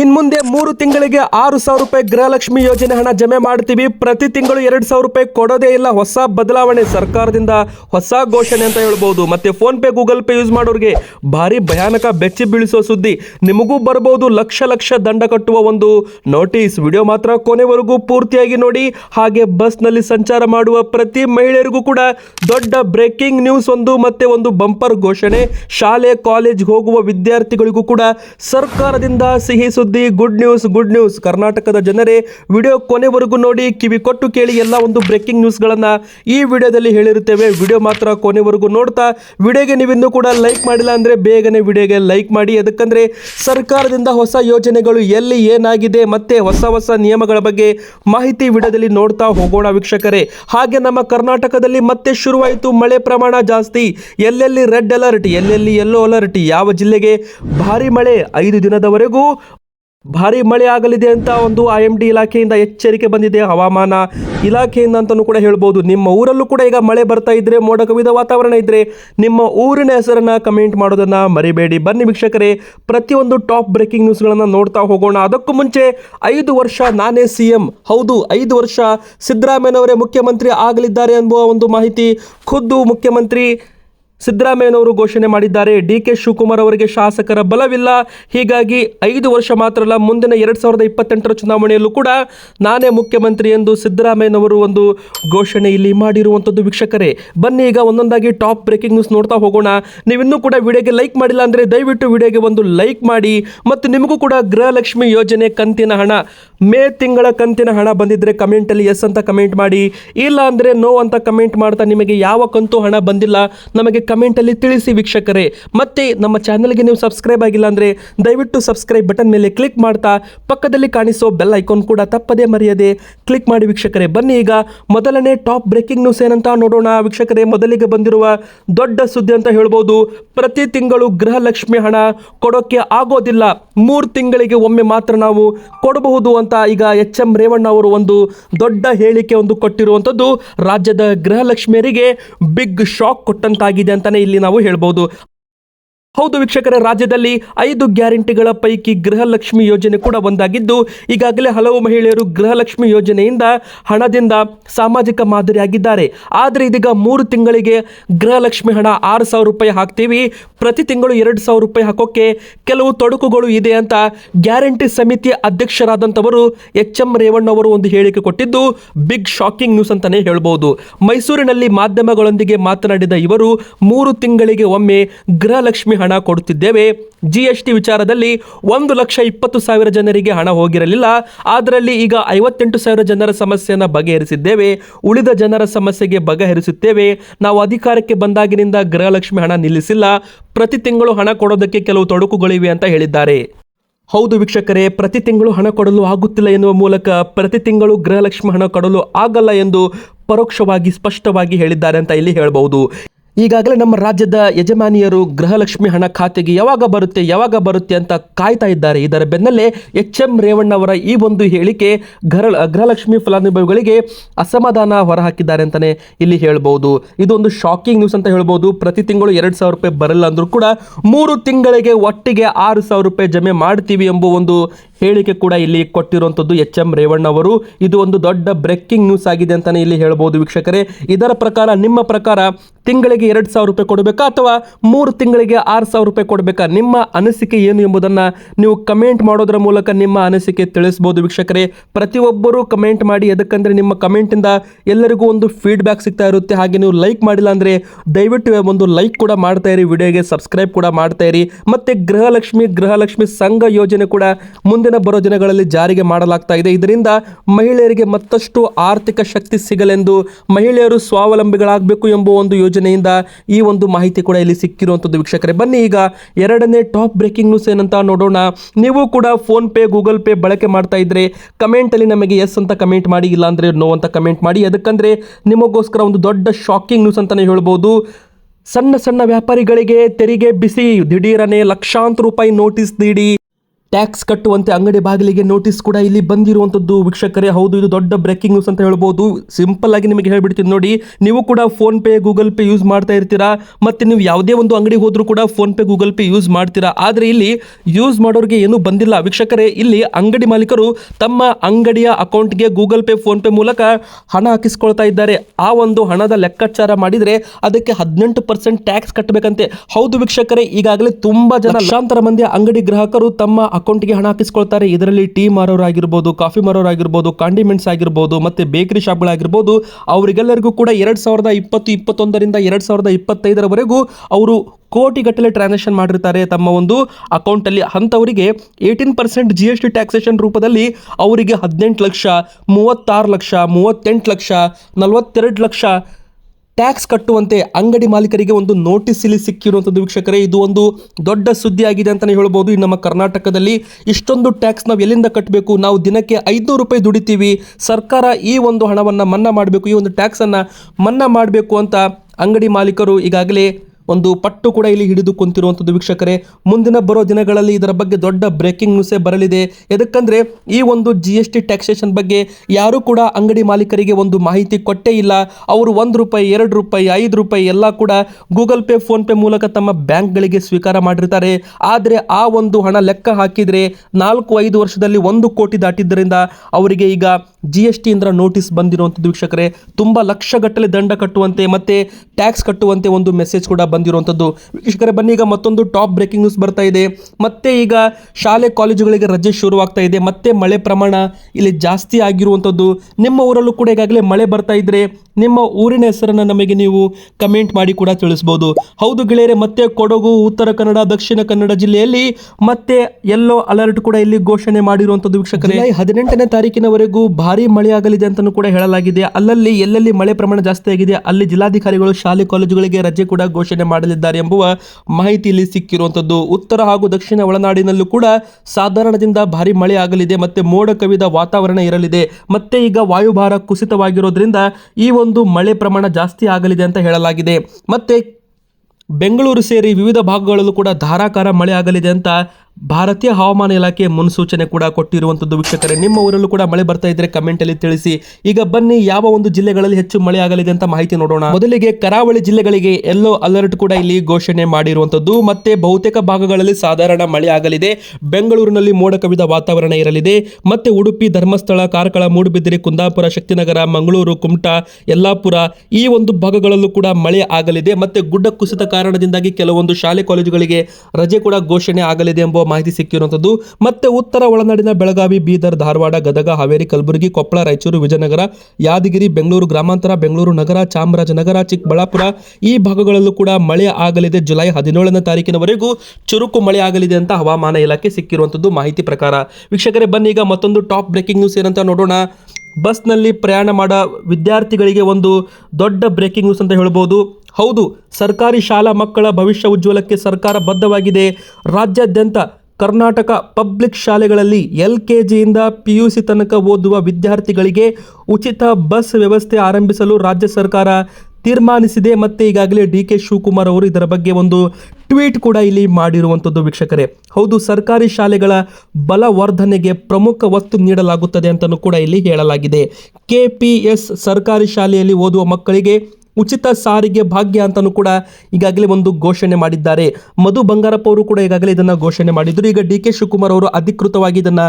ಇನ್ ಮುಂದೆ ಮೂರು ತಿಂಗಳಿಗೆ ಆರು ಸಾವಿರ ರೂಪಾಯಿ ಗೃಹಲಕ್ಷ್ಮಿ ಯೋಜನೆ ಹಣ ಜಮೆ ಮಾಡ್ತೀವಿ. ಪ್ರತಿ ತಿಂಗಳು ಎರಡು ಸಾವಿರ ರೂಪಾಯಿ ಕೊಡೋದೇ ಇಲ್ಲ. ಹೊಸ ಬದಲಾವಣೆ ಸರ್ಕಾರದಿಂದ ಹೊಸ ಘೋಷಣೆ ಅಂತ ಹೇಳ್ಬೋದು. ಮತ್ತೆ PhonePe, Google Pay use ಮಾಡೋರಿಗೆ ಭಾರಿ ಭಯಾನಕ ಬೆಚ್ಚಿ ಬೀಳಿಸೋ ಸುದ್ದಿ. ನಿಮಗೂ ಬರ್ಬೋದು ಲಕ್ಷ ಲಕ್ಷ ದಂಡ ಕಟ್ಟುವ ಒಂದು ನೋಟಿಸ್ ವಿಡಿಯೋ ಮಾತ್ರ ಕೊನೆವರೆಗೂ ಪೂರ್ತಿಯಾಗಿ ನೋಡಿ. ಹಾಗೆ ಬಸ್ನಲ್ಲಿ ಸಂಚಾರ ಮಾಡುವ ಪ್ರತಿ ಮಹಿಳೆಯರಿಗೂ ಕೂಡ ದೊಡ್ಡ ಬ್ರೇಕಿಂಗ್ ನ್ಯೂಸ್ ಒಂದು ಮತ್ತೆ ಒಂದು ಬಂಪರ್ ಘೋಷಣೆ. ಶಾಲೆ ಕಾಲೇಜ್ ಹೋಗುವ ವಿದ್ಯಾರ್ಥಿಗಳಿಗೂ ಕೂಡ ಸರ್ಕಾರದಿಂದ ಸಿಹಿ ಸುದ್ದಿ ಗುಡ್ ನ್ಯೂಸ್ ಗುಡ್ ನ್ಯೂಸ್ ಕರ್ನಾಟಕದ ಜನರೇ, ವಿಡಿಯೋ ಕೊನೆವರೆಗೂ ನೋಡಿ, ಕಿವಿ ಕೊಟ್ಟು ಕೇಳಿ ಎಲ್ಲ ಒಂದು ಬ್ರೇಕಿಂಗ್ ನ್ಯೂಸ್ಗಳನ್ನು ಈ ವಿಡಿಯೋದಲ್ಲಿ ಹೇಳಿರುತ್ತೇವೆ. ವಿಡಿಯೋ ಮಾತ್ರ ಕೊನೆವರೆಗೂ ನೋಡ್ತಾ, ವಿಡಿಯೋಗೆ ನೀವಿನ್ನೂ ಕೂಡ ಲೈಕ್ ಮಾಡಿಲ್ಲ ಅಂದರೆ ಬೇಗನೆ ವಿಡಿಯೋಗೆ ಲೈಕ್ ಮಾಡಿ. ಅದಕ್ಕಂದ್ರೆ ಸರ್ಕಾರದಿಂದ ಹೊಸ ಯೋಜನೆಗಳು ಎಲ್ಲಿ ಏನಾಗಿದೆ ಮತ್ತೆ ಹೊಸ ಹೊಸ ನಿಯಮಗಳ ಬಗ್ಗೆ ಮಾಹಿತಿ ವಿಡಿಯೋದಲ್ಲಿ ನೋಡ್ತಾ ಹೋಗೋಣ ವೀಕ್ಷಕರೇ. ಹಾಗೆ ನಮ್ಮ ಕರ್ನಾಟಕದಲ್ಲಿ ಮತ್ತೆ ಶುರುವಾಯಿತು ಮಳೆ ಪ್ರಮಾಣ ಜಾಸ್ತಿ. ಎಲ್ಲೆಲ್ಲಿ ರೆಡ್ ಅಲರ್ಟ್ ಎಲ್ಲೆಲ್ಲಿ ಯೆಲ್ಲೋ ಅಲರ್ಟ್ ಯಾವ ಜಿಲ್ಲೆಗೆ ಭಾರಿ ಮಳೆ ಐದು ದಿನದವರೆಗೂ ಭಾರಿ ಮಳೆ ಆಗಲಿದೆ ಅಂತ ಒಂದು ಐ ಎಂ ಡಿ ಇಲಾಖೆಯಿಂದ ಎಚ್ಚರಿಕೆ ಬಂದಿದೆ. ಹವಾಮಾನ ಇಲಾಖೆಯಿಂದ ಅಂತಲೂ ಕೂಡ ಹೇಳ್ಬೋದು. ನಿಮ್ಮ ಊರಲ್ಲೂ ಕೂಡ ಈಗ ಮಳೆ ಬರ್ತಾ ಇದ್ರೆ ಮೋಡ ಕವಿದ ವಾತಾವರಣ ಇದ್ರೆ ನಿಮ್ಮ ಊರಿನ ಹೆಸರನ್ನ ಕಮೆಂಟ್ ಮಾಡೋದನ್ನ ಮರಿಬೇಡಿ. ಬನ್ನಿ ವೀಕ್ಷಕರೇ, ಪ್ರತಿಯೊಂದು ಟಾಪ್ ಬ್ರೇಕಿಂಗ್ ನ್ಯೂಸ್ಗಳನ್ನು ನೋಡ್ತಾ ಹೋಗೋಣ. ಅದಕ್ಕೂ ಮುಂಚೆ ಐದು ವರ್ಷ ನಾನೇ ಸಿ ಎಂ. ಹೌದು, ಐದು ವರ್ಷ ಸಿದ್ದರಾಮಯ್ಯನವರೇ ಮುಖ್ಯಮಂತ್ರಿ ಆಗಲಿದ್ದಾರೆ ಎಂಬುವ ಒಂದು ಮಾಹಿತಿ ಖುದ್ದು ಮುಖ್ಯಮಂತ್ರಿ ಸಿದ್ದರಾಮಯ್ಯನವರು ಘೋಷಣೆ ಮಾಡಿದ್ದಾರೆ. ಡಿ ಕೆ ಶಿವಕುಮಾರ್ ಅವರಿಗೆ ಶಾಸಕರ ಬಲವಿಲ್ಲ. ಹೀಗಾಗಿ ಐದು ವರ್ಷ ಮಾತ್ರ ಅಲ್ಲ, ಮುಂದಿನ ಎರಡು ಸಾವಿರದ ಇಪ್ಪತ್ತೆಂಟರ ಚುನಾವಣೆಯಲ್ಲೂ ಕೂಡ ನಾನೇ ಮುಖ್ಯಮಂತ್ರಿ ಎಂದು ಸಿದ್ದರಾಮಯ್ಯನವರು ಒಂದು ಘೋಷಣೆ ಇಲ್ಲಿ ಮಾಡಿರುವಂಥದ್ದು ವೀಕ್ಷಕರೇ. ಬನ್ನಿ ಈಗ ಒಂದೊಂದಾಗಿ ಟಾಪ್ ಬ್ರೇಕಿಂಗ್ ನ್ಯೂಸ್ ನೋಡ್ತಾ ಹೋಗೋಣ. ನೀವಿನ್ನೂ ಕೂಡ ವಿಡಿಯೋಗೆ ಲೈಕ್ ಮಾಡಿಲ್ಲ ಅಂದರೆ ದಯವಿಟ್ಟು ವಿಡಿಯೋಗೆ ಒಂದು ಲೈಕ್ ಮಾಡಿ ಮತ್ತು ನಿಮಗೂ ಕೂಡ ಗೃಹಲಕ್ಷ್ಮಿ ಯೋಜನೆ ಕಂತಿನ ಹಣ, ಮೇ ತಿಂಗಳ ಕಂತಿನ ಹಣ ಬಂದಿದ್ರೆ ಕಮೆಂಟಲ್ಲಿ ಎಸ್ ಅಂತ ಕಮೆಂಟ್ ಮಾಡಿ. ಇಲ್ಲ ಅಂದರೆ ನೋ ಅಂತ ಕಮೆಂಟ್ ಮಾಡ್ತಾ ನಿಮಗೆ ಯಾವ ಕಂತು ಹಣ ಬಂದಿಲ್ಲ, ನಮಗೆ ಕಮೆಂಟಲ್ಲಿ ತಿಳಿಸಿ ವೀಕ್ಷಕರೇ. ಮತ್ತೆ ನಮ್ಮ ಚಾನಲ್ಗೆ ನೀವು ಸಬ್ಸ್ಕ್ರೈಬ್ ಆಗಿಲ್ಲ ಅಂದರೆ ದಯವಿಟ್ಟು ಸಬ್ಸ್ಕ್ರೈಬ್ ಬಟನ್ ಮೇಲೆ ಕ್ಲಿಕ್ ಮಾಡ್ತಾ ಪಕ್ಕದಲ್ಲಿ ಕಾಣಿಸೋ ಬೆಲ್ ಐಕಾನ್ ಕೂಡ ತಪ್ಪದೇ ಮರೆಯದೆ ಕ್ಲಿಕ್ ಮಾಡಿ ವೀಕ್ಷಕರೇ. ಬನ್ನಿ ಈಗ ಮೊದಲನೇ ಟಾಪ್ ಬ್ರೇಕಿಂಗ್ ನ್ಯೂಸ್ ಏನಂತ ನೋಡೋಣ. ವೀಕ್ಷಕರೇ, ಮೊದಲಿಗೆ ಬಂದಿರುವ ದೊಡ್ಡ ಸುದ್ದಿ ಅಂತ ಹೇಳ್ಬೋದು. ಪ್ರತಿ ತಿಂಗಳು ಗೃಹಲಕ್ಷ್ಮಿ ಹಣ ಕೊಡೋಕ್ಕೆ ಆಗೋದಿಲ್ಲ. ಮೂರು ತಿಂಗಳಿಗೆ ಒಮ್ಮೆ ಮಾತ್ರ ನಾವು ಕೊಡಬಹುದು ಅಂತ ಈಗ ಎಚ್ ಎಂ ರೇವಣ್ಣ ಅವರು ಒಂದು ದೊಡ್ಡ ಹೇಳಿಕೆ ಒಂದು ಕೊಟ್ಟಿರುವಂಥದ್ದು. ರಾಜ್ಯದ ಗೃಹಲಕ್ಷ್ಮಿಯರಿಗೆ ಬಿಗ್ ಶಾಕ್ ಕೊಟ್ಟಂತಾಗಿದೆ ಅಂತಾನೆ ಇಲ್ಲಿ ನಾವು ಹೇಳ್ಬೋದು. ಹೌದು ವೀಕ್ಷಕರ, ರಾಜ್ಯದಲ್ಲಿ ಐದು ಗ್ಯಾರಂಟಿಗಳ ಪೈಕಿ ಗೃಹಲಕ್ಷ್ಮಿ ಯೋಜನೆ ಕೂಡ ಒಂದಾಗಿದ್ದು, ಈಗಾಗಲೇ ಹಲವು ಮಹಿಳೆಯರು ಗೃಹಲಕ್ಷ್ಮಿ ಯೋಜನೆಯಿಂದ ಹಣದಿಂದ ಸಾಮಾಜಿಕ ಮಾದರಿಯಾಗಿದ್ದಾರೆ ಆದರೆ ಇದೀಗ ಮೂರು ತಿಂಗಳಿಗೆ ಗೃಹಲಕ್ಷ್ಮಿ ಹಣ ಆರು ಸಾವಿರ ರೂಪಾಯಿ ಹಾಕ್ತೀವಿ. ಪ್ರತಿ ತಿಂಗಳು ಎರಡು ಸಾವಿರ ರೂಪಾಯಿ ಹಾಕೋಕ್ಕೆ ಕೆಲವು ತೊಡಕುಗಳು ಇದೆ ಅಂತ ಗ್ಯಾರಂಟಿ ಸಮಿತಿ ಅಧ್ಯಕ್ಷರಾದಂಥವರು ಎಚ್ ಎಂ ರೇವಣ್ಣ ಅವರು ಒಂದು ಹೇಳಿಕೆ ಕೊಟ್ಟಿದ್ದು, ಬಿಗ್ ಶಾಕಿಂಗ್ ನ್ಯೂಸ್ ಅಂತಾನೆ ಹೇಳ್ಬೋದು. ಮೈಸೂರಿನಲ್ಲಿ ಮಾಧ್ಯಮಗಳೊಂದಿಗೆ ಮಾತನಾಡಿದ ಇವರು, ಮೂರು ತಿಂಗಳಿಗೆ ಒಮ್ಮೆ ಗೃಹಲಕ್ಷ್ಮಿ ಹಣ ಕೊಡುತ್ತಿದ್ದೇವೆ. ಜಿ ವಿಚಾರದಲ್ಲಿ ಒಂದು ಲಕ್ಷ ಇಪ್ಪತ್ತು ಸಾವಿರ ಜನರಿಗೆ ಹಣ ಹೋಗಿರಲಿಲ್ಲ. ಅದರಲ್ಲಿ ಈಗ ಐವತ್ತೆಂಟು ಸಾವಿರ ಜನರ ಸಮಸ್ಯೆಯನ್ನು ಬಗೆಹರಿಸಿದ್ದೇವೆ. ಉಳಿದ ಜನರ ಸಮಸ್ಯೆಗೆ ಬಗೆಹರಿಸುತ್ತೇವೆ. ನಾವು ಅಧಿಕಾರಕ್ಕೆ ಬಂದಾಗಿನಿಂದ ಗೃಹಲಕ್ಷ್ಮಿ ಹಣ ನಿಲ್ಲಿಸಿಲ್ಲ. ಪ್ರತಿ ತಿಂಗಳು ಹಣ ಕೊಡೋದಕ್ಕೆ ಕೆಲವು ತೊಡಕುಗಳಿವೆ ಅಂತ ಹೇಳಿದ್ದಾರೆ. ಹೌದು ವೀಕ್ಷಕರೇ, ಪ್ರತಿ ತಿಂಗಳು ಹಣ ಕೊಡಲು ಆಗುತ್ತಿಲ್ಲ ಎನ್ನುವ ಮೂಲಕ ಪ್ರತಿ ತಿಂಗಳು ಗೃಹಲಕ್ಷ್ಮಿ ಹಣ ಕೊಡಲು ಆಗಲ್ಲ ಎಂದು ಪರೋಕ್ಷವಾಗಿ ಸ್ಪಷ್ಟವಾಗಿ ಹೇಳಿದ್ದಾರೆ ಅಂತ ಇಲ್ಲಿ ಹೇಳಬಹುದು. ಈಗಾಗಲೇ ನಮ್ಮ ರಾಜ್ಯದ ಯಜಮಾನಿಯರು ಗೃಹಲಕ್ಷ್ಮಿ ಹಣ ಖಾತೆಗೆ ಯಾವಾಗ ಬರುತ್ತೆ ಯಾವಾಗ ಬರುತ್ತೆ ಅಂತ ಕಾಯ್ತಾ ಇದ್ದಾರೆ. ಇದರ ಬೆನ್ನಲ್ಲೇ ಎಚ್ ಎಂ ರೇವಣ್ಣ ಅವರ ಈ ಒಂದು ಹೇಳಿಕೆ ಗೃಹ, ಗೃಹಲಕ್ಷ್ಮಿ ಫಲಾನುಭವಿಗಳಿಗೆ ಅಸಮಾಧಾನ ಹೊರಹಾಕಿದ್ದಾರೆ ಅಂತಲೇ ಇಲ್ಲಿ ಹೇಳ್ಬೋದು. ಇದೊಂದು ಶಾಕಿಂಗ್ ನ್ಯೂಸ್ ಅಂತ ಹೇಳ್ಬೋದು. ಪ್ರತಿ ತಿಂಗಳು ಎರಡು ಸಾವಿರ ರೂಪಾಯಿ ಬರಲ್ಲ ಅಂದ್ರೂ ಕೂಡ ಮೂರು ತಿಂಗಳಿಗೆ ಒಟ್ಟಿಗೆ ಆರು ಸಾವಿರ ರೂಪಾಯಿ ಜಮೆ ಮಾಡ್ತೀವಿ ಎಂಬ ಒಂದು ಹೇಳಿಕೆ ಕೂಡ ಇಲ್ಲಿ ಕೊಟ್ಟಿರುವಂಥದ್ದು ಎಚ್ ಎಂ ರೇವಣ್ಣ ಅವರು. ಇದು ಒಂದು ದೊಡ್ಡ ಬ್ರೇಕಿಂಗ್ ನ್ಯೂಸ್ ಆಗಿದೆ ಅಂತಲೇ ಇಲ್ಲಿ ಹೇಳ್ಬೋದು ವೀಕ್ಷಕರೇ. ಇದರ ಪ್ರಕಾರ, ನಿಮ್ಮ ಪ್ರಕಾರ ತಿಂಗಳಿಗೆ ಎರಡು ಸಾವಿರ ರೂಪಾಯಿ ಕೊಡಬೇಕಾ ಅಥವಾ ಮೂರು ತಿಂಗಳಿಗೆ ಆರು ಸಾವಿರ ರೂಪಾಯಿ ಕೊಡಬೇಕಾ? ನಿಮ್ಮ ಅನಿಸಿಕೆ ಏನು ಎಂಬುದನ್ನು ನೀವು ಕಮೆಂಟ್ ಮಾಡೋದರ ಮೂಲಕ ನಿಮ್ಮ ಅನಿಸಿಕೆ ತಿಳಿಸ್ಬೋದು ವೀಕ್ಷಕರೇ. ಪ್ರತಿಯೊಬ್ಬರೂ ಕಮೆಂಟ್ ಮಾಡಿ ಎದಕ್ಕಂದ್ರೆ ನಿಮ್ಮ ಕಮೆಂಟಿಂದ ಎಲ್ಲರಿಗೂ ಒಂದು ಫೀಡ್ಬ್ಯಾಕ್ ಸಿಗ್ತಾ ಇರುತ್ತೆ. ಹಾಗೆ ನೀವು ಲೈಕ್ ಮಾಡಿಲ್ಲ ಅಂದರೆ ದಯವಿಟ್ಟು ಒಂದು ಲೈಕ್ ಕೂಡ ಮಾಡ್ತಾ ಇರಿ, ವಿಡಿಯೋಗೆ ಸಬ್ಸ್ಕ್ರೈಬ್ ಕೂಡ ಮಾಡ್ತಾ ಇರಿ. ಮತ್ತು ಗೃಹಲಕ್ಷ್ಮಿ ಗೃಹಲಕ್ಷ್ಮಿ ಸಂಘ ಯೋಜನೆ ಕೂಡ ಮುಂದಿನ ಬರೋ ದಿನಗಳಲ್ಲಿ ಜಾರಿಗೆ ಮಾಡಲಾಗ್ತಾ ಇದೆ. ಇದರಿಂದ ಮಹಿಳೆಯರಿಗೆ ಮತ್ತಷ್ಟು ಆರ್ಥಿಕ ಶಕ್ತಿ ಸಿಗಲೆಂದು ಮಹಿಳೆಯರು ಸ್ವಾವಲಂಬಿಗಳಾಗಬೇಕು ಎಂಬ ಒಂದು ಯೋಜನೆಯಿಂದ ಈ ಒಂದು ಮಾಹಿತಿ ಕೂಡ ಇಲ್ಲಿ ಸಿಕ್ಕಿರುವಂಥದ್ದು ವೀಕ್ಷಕರೇ. ಬನ್ನಿ ಈಗ ಎರಡನೇ ಟಾಪ್ ಬ್ರೇಕಿಂಗ್ ನ್ಯೂಸ್ ಏನಂತ ನೋಡೋಣ. ನೀವು ಕೂಡ ಫೋನ್ ಪೇ ಗೂಗಲ್ ಪೇ ಬಳಕೆ ಮಾಡ್ತಾ ಇದ್ರೆ ಕಮೆಂಟಲ್ಲಿ ನಮಗೆ ಎಸ್ ಅಂತ ಕಮೆಂಟ್ ಮಾಡಿ ಇಲ್ಲ ಅಂದರೆ ನೋ ಅಂತ ಕಮೆಂಟ್ ಮಾಡಿ. ಅದಕ್ಕಂದ್ರೆ ನಿಮಗೋಸ್ಕರ ಒಂದು ದೊಡ್ಡ ಶಾಕಿಂಗ್ ನ್ಯೂಸ್ ಅಂತಲೇ ಹೇಳ್ಬೋದು. ಸಣ್ಣ ಸಣ್ಣ ವ್ಯಾಪಾರಿಗಳಿಗೆ ತೆರಿಗೆ ಬಿಸಿ. ದಿಢೀರನೆ ಲಕ್ಷಾಂತರ ರೂಪಾಯಿ ನೋಟಿಸ್ ನೀಡಿ. ಟ್ಯಾಕ್ಸ್ ಕಟ್ಟುವಂತೆ ಅಂಗಡಿ ಬಾಗಿಲಿಗೆ ನೋಟಿಸ್ ಕೂಡ ಇಲ್ಲಿ ಬಂದಿರುವಂಥದ್ದು. ವೀಕ್ಷಕರೇ, ಹೌದು, ಇದು ದೊಡ್ಡ ಬ್ರೇಕಿಂಗ್ ನ್ಯೂಸ್ ಅಂತ ಹೇಳ್ಬೋದು. ಸಿಂಪಲ್ ಆಗಿ ನಿಮಗೆ ಹೇಳ್ಬಿಡ್ತೀನಿ ನೋಡಿ. ನೀವು ಕೂಡ PhonePe Google Pay use ಮಾಡ್ತಾ ಇರ್ತೀರಾ? ಮತ್ತು ನೀವು ಯಾವುದೇ ಒಂದು ಅಂಗಡಿಗೆ ಹೋದರೂ ಕೂಡ PhonePe Google Pay use ಮಾಡ್ತೀರಾ? ಆದರೆ ಇಲ್ಲಿ ಯೂಸ್ ಮಾಡೋರಿಗೆ ಏನೂ ಬಂದಿಲ್ಲ. ವೀಕ್ಷಕರೇ, ಇಲ್ಲಿ ಅಂಗಡಿ ಮಾಲೀಕರು ತಮ್ಮ ಅಂಗಡಿಯ ಅಕೌಂಟ್ಗೆ ಗೂಗಲ್ ಪೇ ಫೋನ್ ಪೇ ಮೂಲಕ ಹಣ ಹಾಕಿಸ್ಕೊಳ್ತಾ ಇದ್ದಾರೆ. ಆ ಒಂದು ಹಣದ ಲೆಕ್ಕಾಚಾರ ಮಾಡಿದರೆ ಅದಕ್ಕೆ ಹದಿನೆಂಟು ಪರ್ಸೆಂಟ್ ಟ್ಯಾಕ್ಸ್ ಕಟ್ಟಬೇಕಂತೆ. ಹೌದು ವೀಕ್ಷಕರೇ, ಈಗಾಗಲೇ ತುಂಬ ಜನ ಲಕ್ಷಾಂತರ ಮಂದಿ ಅಂಗಡಿ ಗ್ರಾಹಕರು ತಮ್ಮ ಅಕೌಂಟ್ಗೆ ಹಣ ಹಾಕಿಸ್ಕೊಳ್ತಾರೆ. ಇದರಲ್ಲಿ ಟೀ ಮಾರೋರಾಗಿರ್ಬೋದು, ಕಾಫಿ ಮಾರೋರಾಗಿರ್ಬೋದು ಕಾಂಡಿಮೆಂಟ್ಸ್ ಆಗಿರ್ಬೋದು, ಮತ್ತು ಬೇಕರಿ ಶಾಪ್ಗಳಾಗಿರ್ಬೋದು ಅವರಿಗೆಲ್ಲರಿಗೂ ಕೂಡ ಎರಡು ಸಾವಿರದ ಇಪ್ಪತ್ತು, ಇಪ್ಪತ್ತೊಂದರಿಂದ ಎರಡು ಸಾವಿರದ ಇಪ್ಪತ್ತೈದರವರೆಗೂ ಅವರು ಕೋಟಿಗಟ್ಟಲೆ ಟ್ರಾನ್ಸಾಕ್ಷನ್ ಮಾಡಿರ್ತಾರೆ. ತಮ್ಮ ಒಂದು ಅಕೌಂಟಲ್ಲಿ ಅಂಥವರಿಗೆ eighteen percent G S T taxation ರೂಪದಲ್ಲಿ ಅವರಿಗೆ ಹದಿನೆಂಟು ಲಕ್ಷ, ಮೂವತ್ತಾರು ಲಕ್ಷ, ಮೂವತ್ತೆಂಟು ಲಕ್ಷ, ನಲವತ್ತೆರಡು ಲಕ್ಷ ಟ್ಯಾಕ್ಸ್ ಕಟ್ಟುವಂತೆ ಅಂಗಡಿ ಮಾಲೀಕರಿಗೆ ಒಂದು ನೋಟಿಸ್ ಇಲ್ಲಿ ಸಿಕ್ಕಿರುವಂಥದ್ದು ವೀಕ್ಷಕರೇ, ಇದು ಒಂದು ದೊಡ್ಡ ಸುದ್ದಿ ಆಗಿದೆ ಅಂತಲೇ ಹೇಳ್ಬೋದು. ಈ ನಮ್ಮ ಕರ್ನಾಟಕದಲ್ಲಿ ಇಷ್ಟೊಂದು ಟ್ಯಾಕ್ಸ್ ನಾವು ಎಲ್ಲಿಂದ ಕಟ್ಟಬೇಕು? ನಾವು ದಿನಕ್ಕೆ ಐದುನೂರು ರೂಪಾಯಿ ದುಡಿತೀವಿ. ಸರ್ಕಾರ ಈ ಒಂದು ಹಣವನ್ನು ಮನ್ನಾ ಮಾಡಬೇಕು, ಈ ಒಂದು ಟ್ಯಾಕ್ಸನ್ನು ಮನ್ನಾ ಮಾಡಬೇಕು ಅಂತ ಅಂಗಡಿ ಮಾಲೀಕರು ಈಗಾಗಲೇ ಒಂದು ಪಟ್ಟು ಕೂಡ ಇಲ್ಲಿ ಹಿಡಿದು ಕುಂತಿರುವಂಥದ್ದು ವೀಕ್ಷಕರೇ. ಮುಂದಿನ ಬರೋ ದಿನಗಳಲ್ಲಿ ಇದರ ಬಗ್ಗೆ ದೊಡ್ಡ ಬ್ರೇಕಿಂಗ್ ನ್ಯೂಸೇ ಬರಲಿದೆ. ಎದಕ್ಕಂದ್ರೆ ಈ ಒಂದು ಜಿ ಎಸ್ ಟಿ ಟ್ಯಾಕ್ಸೇಷನ್ ಬಗ್ಗೆ ಯಾರೂ ಕೂಡ ಅಂಗಡಿ ಮಾಲೀಕರಿಗೆ ಒಂದು ಮಾಹಿತಿ ಕೊಟ್ಟೇ ಇಲ್ಲ. ಅವರು ಒಂದು ರೂಪಾಯಿ, ಎರಡು ರೂಪಾಯಿ, ಐದು ರೂಪಾಯಿ ಎಲ್ಲ ಕೂಡ ಗೂಗಲ್ ಪೇ ಫೋನ್ ಪೇ ಮೂಲಕ ತಮ್ಮ ಬ್ಯಾಂಕ್ಗಳಿಗೆ ಸ್ವೀಕಾರ ಮಾಡಿರ್ತಾರೆ. ಆದರೆ ಆ ಒಂದು ಹಣ ಲೆಕ್ಕ ಹಾಕಿದರೆ ನಾಲ್ಕು, ಐದು ವರ್ಷದಲ್ಲಿ ಒಂದು ಕೋಟಿ ದಾಟಿದ್ದರಿಂದ ಅವರಿಗೆ ಈಗ ಜಿ ಎಸ್ ಟಿಯಿಂದ ನೋಟಿಸ್ ಬಂದಿರುವಂಥದ್ದು ವೀಕ್ಷಕರೇ. ತುಂಬ ಲಕ್ಷಗಟ್ಟಲೆ ದಂಡ ಕಟ್ಟುವಂತೆ ಮತ್ತೆ ಟ್ಯಾಕ್ಸ್ ಕಟ್ಟುವಂತೆ ಒಂದು ಮೆಸೇಜ್ ಕೂಡ ಬಂದಿರುವಂಥದ್ದು. ವೀಕ್ಷಕರೇ, ಬನ್ನಿ, ಈಗ ಮತ್ತೊಂದು ಟಾಪ್ ಬ್ರೇಕಿಂಗ್ ನ್ಯೂಸ್ ಬರ್ತಾ ಇದೆ. ಮತ್ತೆ ಈಗ ಶಾಲೆ, ಕಾಲೇಜುಗಳಿಗೆ ರಜೆ ಶುರುವಾಗ್ತಾ ಇದೆ. ಮತ್ತೆ ಮಳೆ ಪ್ರಮಾಣ ಇಲ್ಲಿ ಜಾಸ್ತಿ ಆಗಿರುವಂಥದ್ದು. ನಿಮ್ಮ ಊರಲ್ಲೂ ಕೂಡ ಈಗಾಗಲೇ ಮಳೆ ಬರ್ತಾ ಇದ್ರೆ ನಿಮ್ಮ ಊರಿನ ಹೆಸರನ್ನು ನಮಗೆ ನೀವು ಕಮೆಂಟ್ ಮಾಡಿ ಕೂಡ ತಿಳಿಸ್ಬೋದು. ಹೌದು ಗೆಳೆಯರೆ, ಮತ್ತೆ ಕೊಡಗು, ಉತ್ತರ ಕನ್ನಡ, ದಕ್ಷಿಣ ಕನ್ನಡ ಜಿಲ್ಲೆಯಲ್ಲಿ ಮತ್ತೆ ಎಲ್ಲೋ ಅಲರ್ಟ್ ಕೂಡ ಇಲ್ಲಿ ಘೋಷಣೆ ಮಾಡಿರುವಂಥದ್ದು ವೀಕ್ಷಕರೇ. ಹದಿನೆಂಟನೇ ತಾರೀಕಿನವರೆಗೂ ಭಾರಿ ಮಳೆ ಆಗಲಿದೆ ಅಂತಲೂ ಕೂಡ ಹೇಳಲಾಗಿದೆ. ಅಲ್ಲಲ್ಲಿ ಎಲ್ಲೆಲ್ಲಿ ಮಳೆ ಪ್ರಮಾಣ ಜಾಸ್ತಿ ಆಗಿದೆ, ಅಲ್ಲಿ ಜಿಲ್ಲಾಧಿಕಾರಿಗಳು, ಶಾಲೆ, ಕಾಲೇಜುಗಳಿಗೆ ರಜೆ ಕೂಡ ಘೋಷಣೆ ಮಾಡಲಿದ್ದಾರೆ ಎಂಬುವ ಮಾಹಿತಿ ಇಲ್ಲಿ ಸಿಕ್ಕಿರುವಂಥದ್ದು. ಉತ್ತರ ಹಾಗೂ ದಕ್ಷಿಣ ಒಳನಾಡಿನಲ್ಲೂ ಕೂಡ ಸಾಧಾರಣದಿಂದ ಭಾರಿ ಮಳೆ ಆಗಲಿದೆ ಮತ್ತೆ ಮೋಡ ಕವಿದ ವಾತಾವರಣ ಇರಲಿದೆ. ಮತ್ತೆ ಈಗ ವಾಯುಭಾರ ಕುಸಿತವಾಗಿರೋದ್ರಿಂದ ಈ ಒಂದು ಮಳೆ ಪ್ರಮಾಣ ಜಾಸ್ತಿ ಆಗಲಿದೆ ಅಂತ ಹೇಳಲಾಗಿದೆ. ಮತ್ತೆ ಬೆಂಗಳೂರು ಸೇರಿ ವಿವಿಧ ಭಾಗಗಳಲ್ಲೂ ಕೂಡ ಧಾರಾಕಾರ ಮಳೆ ಆಗಲಿದೆ ಅಂತ ಭಾರತೀಯ ಹವಾಮಾನ ಇಲಾಖೆ ಮುನ್ಸೂಚನೆ ಕೂಡ ಕೊಟ್ಟಿರುವಂಥದ್ದು ವೀಕ್ಷಕರೇ, ನಿಮ್ಮ ಊರಲ್ಲೂ ಕೂಡ ಮಳೆ ಬರ್ತಾ ಇದ್ರೆ ಕಮೆಂಟ್ ಅಲ್ಲಿ ತಿಳಿಸಿ. ಈಗ ಬನ್ನಿ, ಯಾವ ಒಂದು ಜಿಲ್ಲೆಗಳಲ್ಲಿ ಹೆಚ್ಚು ಮಳೆ ಆಗಲಿದೆ ಅಂತ ಮಾಹಿತಿ ನೋಡೋಣ. ಮೊದಲಿಗೆ ಕರಾವಳಿ ಜಿಲ್ಲೆಗಳಿಗೆ ಎಲ್ಲೋ ಅಲರ್ಟ್ ಕೂಡ ಇಲ್ಲಿ ಘೋಷಣೆ ಮಾಡಿರುವಂಥದ್ದು ಮತ್ತೆ ಬಹುತೇಕ ಭಾಗಗಳಲ್ಲಿ ಸಾಧಾರಣ ಮಳೆ ಆಗಲಿದೆ. ಬೆಂಗಳೂರಿನಲ್ಲಿ ಮೋಡ ಕವಿದ ವಾತಾವರಣ ಇರಲಿದೆ. ಮತ್ತೆ ಉಡುಪಿ, ಧರ್ಮಸ್ಥಳ, ಕಾರ್ಕಳ, ಮೂಡುಬಿದಿರೆ, ಕುಂದಾಪುರ, ಶಕ್ತಿನಗರ, ಮಂಗಳೂರು, ಕುಮಟಾ, ಯಲ್ಲಾಪುರ ಈ ಒಂದು ಭಾಗಗಳಲ್ಲೂ ಕೂಡ ಮಳೆ ಆಗಲಿದೆ. ಮತ್ತೆ ಗುಡ್ಡ ಕುಸಿತ ಕಾರಣದಿಂದಾಗಿ ಕೆಲವೊಂದು ಶಾಲೆ, ಕಾಲೇಜುಗಳಿಗೆ ರಜೆ ಕೂಡ ಘೋಷಣೆ ಆಗಲಿದೆ ಎಂಬ ಮಾಹಿತಿ ಸಿಕ್ಕಿರುವಂಥದ್ದು. ಮತ್ತೆ ಉತ್ತರ ಒಳನಾಡಿನ ಬೆಳಗಾವಿ, ಬೀದರ್, ಧಾರವಾಡ, ಗದಗ, ಹಾವೇರಿ, ಕಲಬುರಗಿ, ಕೊಪ್ಪಳ, ರಾಯಚೂರು, ವಿಜಯನಗರ, ಯಾದಗಿರಿ, ಬೆಂಗಳೂರು, ಗ್ರಾಮಾಂತರ, ಬೆಂಗಳೂರು, ನಗರ, ಚಾಮರಾಜನಗರ, ಚಿಕ್ಕಬಳ್ಳಾಪುರ ಈ ಭಾಗಗಳಲ್ಲೂ ಕೂಡ ಮಳೆ ಆಗಲಿದೆ. ಜುಲೈ ಹದಿನೇಳನೇ ತಾರೀಕಿನವರೆಗೂ ಚುರುಕು ಮಳೆ ಆಗಲಿದೆ ಅಂತ ಹವಾಮಾನ ಇಲಾಖೆ ಸಿಕ್ಕಿರುವಂಥದ್ದು ಮಾಹಿತಿ ಪ್ರಕಾರ. ವೀಕ್ಷಕರೇ, ಬನ್ನಿ ಈಗ ಮತ್ತೊಂದು ಟಾಪ್ ಬ್ರೇಕಿಂಗ್ ನ್ಯೂಸ್ ಏನಂತ ನೋಡೋಣ. ಬಸ್ನಲ್ಲಿ ಪ್ರಯಾಣ ಮಾಡೋ ವಿದ್ಯಾರ್ಥಿಗಳಿಗೆ ಒಂದು ದೊಡ್ಡ ಬ್ರೇಕಿಂಗ್ ನ್ಯೂಸ್ ಅಂತ ಹೇಳ್ಬೋದು. ಹೌದು, ಸರ್ಕಾರಿ ಶಾಲಾ ಮಕ್ಕಳ ಭವಿಷ್ಯ ಉಜ್ವಲಕ್ಕೆ ಸರ್ಕಾರ ಬದ್ಧವಾಗಿದೆ. ರಾಜ್ಯಾದ್ಯಂತ ಕರ್ನಾಟಕ ಪಬ್ಲಿಕ್ ಶಾಲೆಗಳಲ್ಲಿ ಎಲ್ ಕೆ ಜಿಯಿಂದ ಪಿ ಯು ಸಿ ತನಕ ಓದುವ ವಿದ್ಯಾರ್ಥಿಗಳಿಗೆ ಉಚಿತ ಬಸ್ ವ್ಯವಸ್ಥೆ ಆರಂಭಿಸಲು ರಾಜ್ಯ ಸರ್ಕಾರ ತೀರ್ಮಾನಿಸಿದೆ. ಮತ್ತು ಈಗಾಗಲೇ ಡಿ ಕೆ ಶಿವಕುಮಾರ್ ಅವರು ಇದರ ಬಗ್ಗೆ ಒಂದು ಟ್ವೀಟ್ ಕೂಡ ಇಲ್ಲಿ ಮಾಡಿರುವಂಥದ್ದು ವೀಕ್ಷಕರೇ. ಹೌದು, ಸರ್ಕಾರಿ ಶಾಲೆಗಳ ಬಲವರ್ಧನೆಗೆ ಪ್ರಮುಖ ಒತ್ತು ನೀಡಲಾಗುತ್ತದೆ ಅಂತಲೂ ಕೂಡ ಇಲ್ಲಿ ಹೇಳಲಾಗಿದೆ. ಕೆ ಪಿ ಎಸ್ ಸರ್ಕಾರಿ ಶಾಲೆಯಲ್ಲಿ ಓದುವ ಮಕ್ಕಳಿಗೆ ಉಚಿತ ಸಾರಿಗೆ ಭಾಗ್ಯ ಅಂತಲೂ ಕೂಡ ಈಗಾಗಲೇ ಒಂದು ಘೋಷಣೆ ಮಾಡಿದ್ದಾರೆ. ಮಧು ಬಂಗಾರಪ್ಪ ಅವರು ಕೂಡ ಈಗಾಗಲೇ ಇದನ್ನು ಘೋಷಣೆ ಮಾಡಿದ್ರು. ಈಗ ಡಿ ಕೆ ಶಿವಕುಮಾರ್ ಅವರು ಅಧಿಕೃತವಾಗಿ ಇದನ್ನು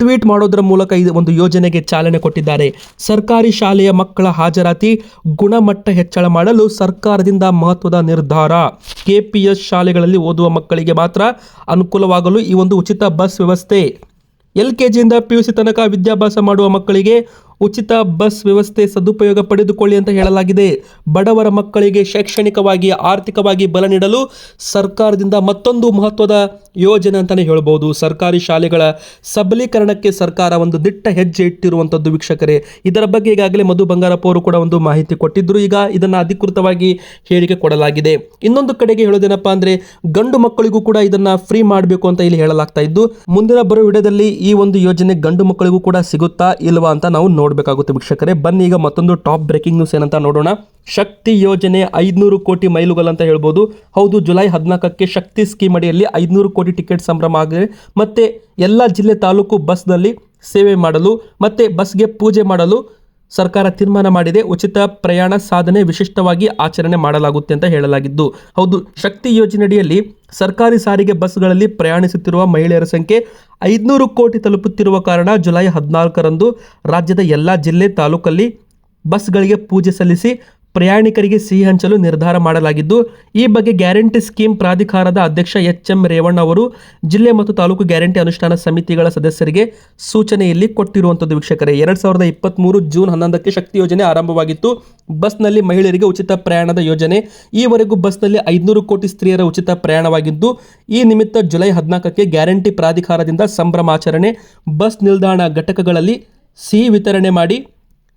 ಟ್ವೀಟ್ ಮಾಡೋದರ ಮೂಲಕ ಇದು ಒಂದು ಯೋಜನೆಗೆ ಚಾಲನೆ ಕೊಟ್ಟಿದ್ದಾರೆ. ಸರ್ಕಾರಿ ಶಾಲೆಯ ಮಕ್ಕಳ ಹಾಜರಾತಿ ಗುಣಮಟ್ಟ ಹೆಚ್ಚಳ ಮಾಡಲು ಸರ್ಕಾರದಿಂದ ಮಹತ್ವದ ನಿರ್ಧಾರ. ಕೆಪಿಎಸ್ ಶಾಲೆಗಳಲ್ಲಿ ಓದುವ ಮಕ್ಕಳಿಗೆ ಮಾತ್ರ ಅನುಕೂಲವಾಗಲು ಈ ಒಂದು ಉಚಿತ ಬಸ್ ವ್ಯವಸ್ಥೆ. ಎಲ್ ಕೆ ಜಿಯಿಂದ ಪಿ ಯು ಸಿ ತನಕ ವಿದ್ಯಾಭ್ಯಾಸ ಮಾಡುವ ಮಕ್ಕಳಿಗೆ ಉಚಿತ ಬಸ್ ವ್ಯವಸ್ಥೆ ಸದುಪಯೋಗ ಪಡೆದುಕೊಳ್ಳಿ ಅಂತ ಹೇಳಲಾಗಿದೆ. ಬಡವರ ಮಕ್ಕಳಿಗೆ ಶೈಕ್ಷಣಿಕವಾಗಿ, ಆರ್ಥಿಕವಾಗಿ ಬಲ ನೀಡಲು ಸರ್ಕಾರದಿಂದ ಮತ್ತೊಂದು ಮಹತ್ವದ ಯೋಜನೆ ಅಂತಲೇ ಹೇಳ್ಬೋದು. ಸರ್ಕಾರಿ ಶಾಲೆಗಳ ಸಬಲೀಕರಣಕ್ಕೆ ಸರ್ಕಾರ ಒಂದು ದಿಟ್ಟ ಹೆಜ್ಜೆ ಇಟ್ಟಿರುವಂಥದ್ದು ವೀಕ್ಷಕರೇ. ಇದರ ಬಗ್ಗೆ ಈಗಾಗಲೇ ಮಧು ಬಂಗಾರಪ್ಪ ಅವರು ಕೂಡ ಒಂದು ಮಾಹಿತಿ ಕೊಟ್ಟಿದ್ದರು ಈಗ ಇದನ್ನು ಅಧಿಕೃತವಾಗಿ ಹೇಳಿಕೆ ಕೊಡಲಾಗಿದೆ. ಇನ್ನೊಂದು ಕಡೆಗೆ ಹೇಳೋದೇನಪ್ಪ ಅಂದರೆ, ಗಂಡು ಮಕ್ಕಳಿಗೂ ಕೂಡ ಇದನ್ನು ಫ್ರೀ ಮಾಡಬೇಕು ಅಂತ ಇಲ್ಲಿ ಹೇಳಲಾಗ್ತಾ ಇದ್ದು, ಮುಂದಿನ ಬರೋ ವಿಡಿಯೋದಲ್ಲಿ ಈ ಒಂದು ಯೋಜನೆ ಗಂಡು ಮಕ್ಕಳಿಗೂ ಕೂಡ ಸಿಗುತ್ತಾ ಇಲ್ವಾ ಅಂತ ನಾವು ನೋಡ ನೋಡಬೇಕಾಗುತ್ತೆ ವೀಕ್ಷಕರೇ. ಬನ್ನಿ, ಈಗ ಮತ್ತೊಂದು ಟಾಪ್ ಬ್ರೇಕಿಂಗ್ ನ್ಯೂಸ್ ಏನಂತ ನೋಡೋಣ. ಶಕ್ತಿ ಯೋಜನೆ ಐದುನೂರು ಕೋಟಿ ಮೈಲುಗಲ್ ಅಂತ ಹೇಳ್ಬೋದು. ಹೌದು, ಜುಲೈ ಹದಿನಾಲ್ಕಕ್ಕೆ ಶಕ್ತಿ ಸ್ಕೀಮ್ ಅಡಿಯಲ್ಲಿ ಐದುನೂರು ಕೋಟಿ ಟಿಕೆಟ್ ಸಂಭ್ರಮ ಆಗಿದೆ. ಮತ್ತೆ ಎಲ್ಲ ಜಿಲ್ಲೆ ತಾಲೂಕು ಬಸ್ನಲ್ಲಿ ಸೇವೆ ಮಾಡಲು, ಮತ್ತೆ ಬಸ್ಗೆ ಪೂಜೆ ಮಾಡಲು ಸರ್ಕಾರ ತೀರ್ಮಾನ ಮಾಡಿದೆ. ಉಚಿತ ಪ್ರಯಾಣ ಸಾಧನೆ ವಿಶಿಷ್ಟವಾಗಿ ಆಚರಣೆ ಮಾಡಲಾಗುತ್ತೆ ಅಂತ ಹೇಳಲಾಗಿದ್ದು, ಹೌದು. ಶಕ್ತಿ ಯೋಜನೆಯಡಿಯಲ್ಲಿ ಸರ್ಕಾರಿ ಸಾರಿಗೆ ಬಸ್ಗಳಲ್ಲಿ ಪ್ರಯಾಣಿಸುತ್ತಿರುವ ಮಹಿಳೆಯರ ಸಂಖ್ಯೆ ಐದುನೂರು ಕೋಟಿ ತಲುಪುತ್ತಿರುವ ಕಾರಣ ಜುಲೈ ಹದಿನಾಲ್ಕರಂದು ರಾಜ್ಯದ ಎಲ್ಲ ಜಿಲ್ಲೆ ತಾಲೂಕಲ್ಲಿ ಬಸ್ಗಳಿಗೆ ಪೂಜೆ ಸಲ್ಲಿಸಿ ಪ್ರಯಾಣಿಕರಿಗೆ ಸಿಹಿ ಹಂಚಲು ನಿರ್ಧಾರ ಮಾಡಲಾಗಿದ್ದು, ಈ ಬಗ್ಗೆ ಗ್ಯಾರಂಟಿ ಸ್ಕೀಮ್ ಪ್ರಾಧಿಕಾರದ ಅಧ್ಯಕ್ಷ ಎಚ್ ಎಂ ರೇವಣ್ಣ ಅವರು ಜಿಲ್ಲೆ ಮತ್ತು ತಾಲೂಕು ಗ್ಯಾರಂಟಿ ಅನುಷ್ಠಾನ ಸಮಿತಿಗಳ ಸದಸ್ಯರಿಗೆ ಸೂಚನೆಯಲ್ಲಿ ಕೊಟ್ಟಿರುವಂಥದ್ದು. ವೀಕ್ಷಕರೇ, ಎರಡು ಸಾವಿರದ ಇಪ್ಪತ್ತ್ಮೂರು ಜೂನ್ ಹನ್ನೊಂದಕ್ಕೆ ಶಕ್ತಿ ಯೋಜನೆ ಆರಂಭವಾಗಿತ್ತು. ಬಸ್ನಲ್ಲಿ ಮಹಿಳೆಯರಿಗೆ ಉಚಿತ ಪ್ರಯಾಣದ ಯೋಜನೆ. ಈವರೆಗೂ ಬಸ್ನಲ್ಲಿ ಐದುನೂರು ಕೋಟಿ ಸ್ತ್ರೀಯರ ಉಚಿತ ಪ್ರಯಾಣವಾಗಿದ್ದು, ಈ ನಿಮಿತ್ತ ಜುಲೈ ಹದಿನಾಲ್ಕಕ್ಕೆ ಗ್ಯಾರಂಟಿ ಪ್ರಾಧಿಕಾರದಿಂದ ಸಂಭ್ರಮಾಚರಣೆ. ಬಸ್ ನಿಲ್ದಾಣ ಘಟಕಗಳಲ್ಲಿ ಸಿಹಿ ವಿತರಣೆ ಮಾಡಿ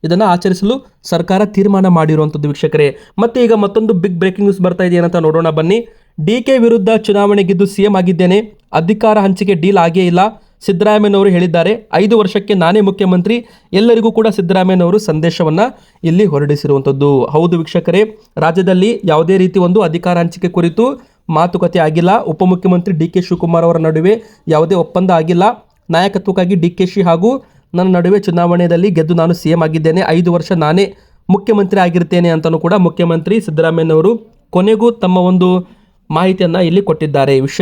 ಇದನ್ನು ಆಚರಿಸಲು ಸರ್ಕಾರ ತೀರ್ಮಾನ ಮಾಡಿರುವಂಥದ್ದು ವೀಕ್ಷಕರೇ. ಮತ್ತೆ ಈಗ ಮತ್ತೊಂದು ಬಿಗ್ ಬ್ರೇಕಿಂಗ್ ನ್ಯೂಸ್ ಬರ್ತಾ ಇದೆ ಏನಂತ ನೋಡೋಣ ಬನ್ನಿ. ಡಿ ಕೆ ವಿರುದ್ಧ ಚುನಾವಣೆ ಗೆದ್ದು ಸಿಎಂ ಆಗಿದ್ದೇನೆ. ಅಧಿಕಾರ ಹಂಚಿಕೆ ಡೀಲ್ ಆಗೇ ಇಲ್ಲ. ಸಿದ್ದರಾಮಯ್ಯನವರು ಹೇಳಿದ್ದಾರೆ. ಐದು ವರ್ಷಕ್ಕೆ ನಾನೇ ಮುಖ್ಯಮಂತ್ರಿ. ಎಲ್ಲರಿಗೂ ಕೂಡ ಸಿದ್ದರಾಮಯ್ಯನವರು ಸಂದೇಶವನ್ನು ಇಲ್ಲಿ ಹೊರಡಿಸಿರುವಂಥದ್ದು. ಹೌದು ವೀಕ್ಷಕರೇ, ರಾಜ್ಯದಲ್ಲಿ ಯಾವುದೇ ರೀತಿ ಒಂದು ಅಧಿಕಾರ ಹಂಚಿಕೆ ಕುರಿತು ಮಾತುಕತೆ ಆಗಿಲ್ಲ. ಉಪಮುಖ್ಯಮಂತ್ರಿ ಡಿ ಕೆ ಶಿವಕುಮಾರ್ ಅವರ ನಡುವೆ ಯಾವುದೇ ಒಪ್ಪಂದ ಆಗಿಲ್ಲ. ನಾಯಕತ್ವಕ್ಕಾಗಿ ಡಿ ಕೆ ಶಿ ಹಾಗೂ ನನ್ನ ನಡುವೆ ಚುನಾವಣೆಯಲ್ಲಿ ಗೆದ್ದು ನಾನು ಸಿ ಎಂ ಆಗಿದ್ದೇನೆ. ಐದು ವರ್ಷ ನಾನೇ ಮುಖ್ಯಮಂತ್ರಿ ಆಗಿರ್ತೇನೆ ಅಂತಲೂ ಕೂಡ ಮುಖ್ಯಮಂತ್ರಿ ಸಿದ್ದರಾಮಯ್ಯನವರು ಕೊನೆಗೂ ತಮ್ಮ ಒಂದು ಮಾಹಿತಿಯನ್ನು ಇಲ್ಲಿ ಕೊಟ್ಟಿದ್ದಾರೆ. ವಿಷಯ